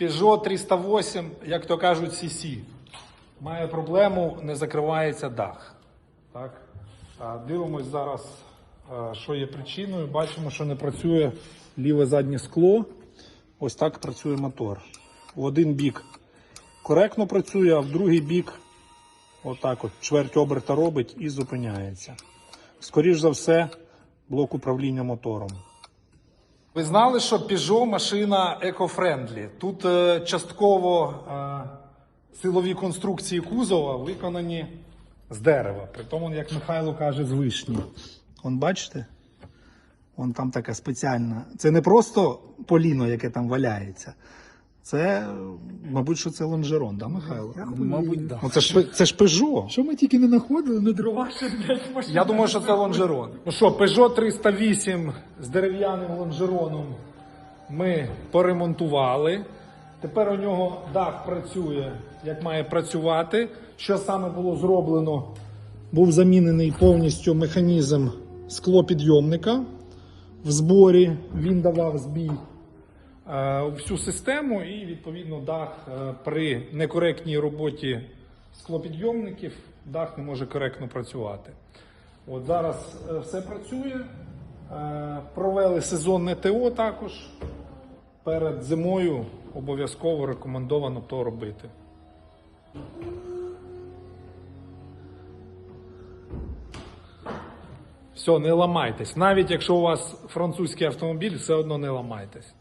Peugeot 308, як то кажуть, CC. Має проблему, не закривається дах. Так? Дивимось зараз, що є причиною. Бачимо, що не працює ліве заднє скло. Ось так працює мотор. В один бік коректно працює, а в другий бік отак от чверть оберта робить і зупиняється. Скоріш за все, блок управління мотором. Ви знали, що Peugeot машина еко-френдлі. Тут е, частково е, силові конструкції кузова виконані з дерева. При тому, як Михайло каже, з вишні. Вон бачите? Вон там така спеціальна. Це не просто поліно, яке там валяється. Це, мабуть, що це лонжерон, да, Михайло? Мабуть, да. Ну, це ж це ж Peugeot. Що ми тільки не знаходили, не дрова ще, блядь, машина. Я думаю, що це лонжерон. Ну що, Peugeot 308 з дерев'яним лонжероном ми поремонтували. Тепер у нього дах працює, як має працювати. Що саме було зроблено? Був замінений повністю механізм склопідйомника в зборі. Він давав збій всю систему, і відповідно дах е, при некоректній роботі склопідйомників дах не може коректно працювати. От зараз е, все працює. Е, Провели сезонне ТО також. Перед зимою обов'язково рекомендовано то робити. Все, не ламайтесь. Навіть якщо у вас французький автомобіль, все одно не ламайтесь.